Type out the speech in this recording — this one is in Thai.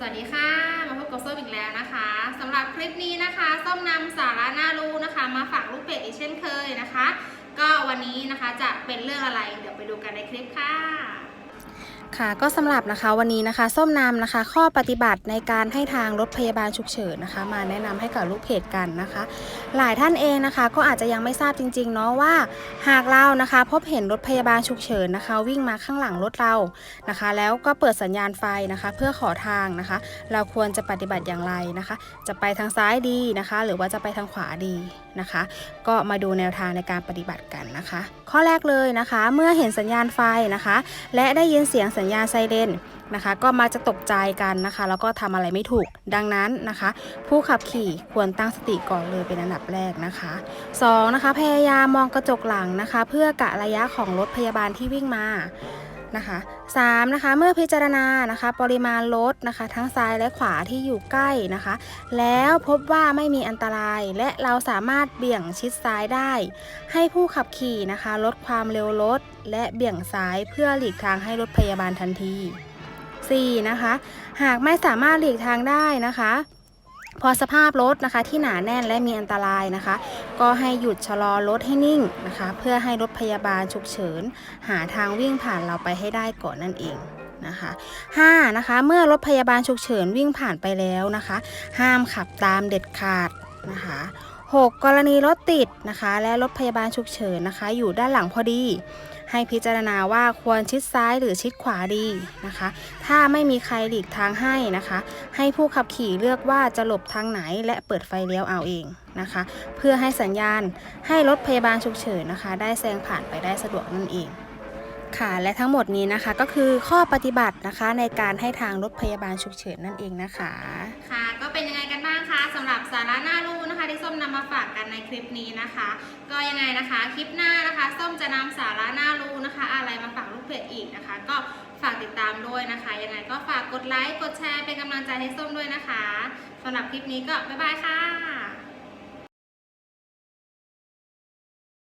สวัสดีค่ะ มาพบกับส้มอีกแล้วนะคะสำหรับคลิปนี้นะคะส้มนำสาระน่ารู้นะคะ มาฝากลูกเป็ดอีกเช่นเคยนะคะ ก็วันนี้นะคะจะเป็นเรื่องอะไรเดี๋ยวไปดูกันในคลิปค่ะ ค่ะก็สำหรับนะคะวันนี้นะคะ ส้มนำนะคะ ข้อปฏิบัติในการให้ทางรถพยาบาลฉุกเฉินนะคะ มาแนะนำให้กับลูกเพจกันนะคะ หลายท่านเองนะคะ ก็อาจจะยังไม่ทราบจริงๆเนาะว่า หากเรานะคะ พบเห็นรถพยาบาลฉุกเฉินนะคะ วิ่งมาข้างหลังรถเรานะคะ แล้วก็เปิดสัญญาณไฟนะคะ เพื่อขอทางนะคะ เราควรจะปฏิบัติอย่างไรนะคะ จะไปทางซ้ายดีนะคะ หรือว่าจะไปทางขวาดีนะคะ ก็มาดูแนวทางในการปฏิบัติกันนะคะ ข้อแรกเลยนะคะ เมื่อเห็นสัญญาณไฟนะคะ และได้ยินเสียงสัญญาณไซเรนนะคะ ก็มาจะตกใจกันนะคะ แล้วก็ทำอะไรไม่ถูกดังนั้นนะคะ ผู้ขับขี่ควรตั้งสติก่อนเลยเป็นอันดับแรกนะคะ2นะคะพยายามมองกระจกหลังนะคะ เพื่อกะระยะของรถพยาบาลที่วิ่งมา นะคะ 3 นะคะเมื่อพิจารณานะคะปริมาณรถนะคะ ทั้งซ้ายและขวาที่อยู่ใกล้นะคะ แล้วพบว่าไม่มีอันตราย และเราสามารถเบี่ยงชิดซ้ายได้ ให้ผู้ขับขี่นะคะ ลดความเร็วรถและเบี่ยงซ้ายเพื่อหลีกทางให้รถพยาบาลทันที 4. นะคะ หากไม่สามารถหลีกทางได้นะคะ พอสภาพรถนะคะที่หนาแน่นและมีอันตรายนะคะ ก็ให้หยุดชะลอรถให้นิ่งนะคะ เพื่อให้รถพยาบาลฉุกเฉิน หาทางวิ่งผ่านเราไปให้ได้ก่อนนั่นเองนะคะ 5. นะคะ เมื่อรถพยาบาลฉุกเฉินวิ่งผ่านไปแล้วนะคะ ห้ามขับตามเด็ดขาดนะคะ 6. กรณีรถติดนะคะ และรถพยาบาลฉุกเฉินนะคะ อยู่ด้านหลังพอดี ให้พิจารณาว่าควรชิดซ้ายหรือชิดขวาดีนะคะ ถ้าไม่มีใครหลีกทางให้นะคะ ให้ผู้ขับขี่เลือกว่าจะหลบทางไหนและเปิดไฟเลี้ยวเอาเองนะคะ เพื่อให้สัญญาณให้รถพยาบาลฉุกเฉินนะคะ ได้แซงผ่านไปได้สะดวกนั่นเอง ค่ะและทั้งหมดนี้นะคะก็คือข้อปฏิบัตินะคะในการให้ทางรถพยาบาลฉุกเฉินนั่นเองนะคะ ค่ะ ก็เป็นยังไงกันบ้างคะสำหรับสาระน่ารู้นะคะ ที่ส้มนำมาฝากกันในคลิปนี้นะคะ ก็ยังไงนะคะคลิปหน้านะคะ ส้มจะนำสาระน่ารู้นะคะ อะไรมาฝากลูกเพจอีกนะคะ ก็ฝากติดตามด้วยนะคะยังไงก็ฝากกดไลค์กดแชร์เป็นกำลังใจให้ส้มด้วยนะคะสำหรับคลิปนี้ก็บ๊ายบายค่ะ